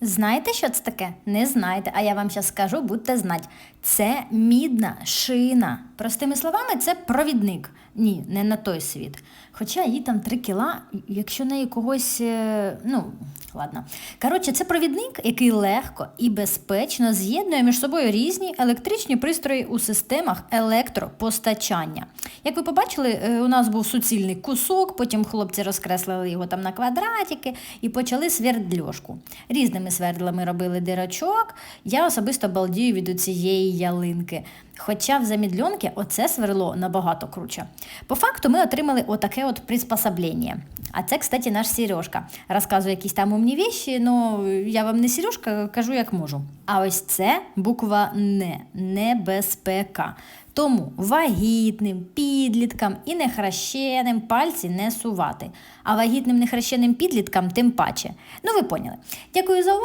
Знаєте, що це таке? Не знаєте, а я вам зараз скажу, будьте знать. Це мідна шина. Простими словами, це провідник. Ні, не на той світ. Хоча їй там 3 кіла, якщо неї когось. е, Ну, ладно. Коротше, це провідник, який легко і безпечно з'єднує між собою різні електричні пристрої у системах електропостачання. Як ви побачили, е, у нас був суцільний кусок, потім хлопці розкреслили його там на квадратики і почали свердльошку. Різними свердлами робили дирочок. Я особисто балдію від цієї ялинки. Хоча в замідльонки оце сверло набагато круче. По факту ми отримали отаке от приспособлення. А це, кстати, наш Сережка. Розказує якісь там умні вещі, ну я вам не Сережка, кажу як можу. А ось це буква Н небезпека. Тому вагітним, підліткам і нехрещеним пальці не сувати. А вагітним нехрещеним підліткам тим паче. Ну ви поняли. Дякую за увагу.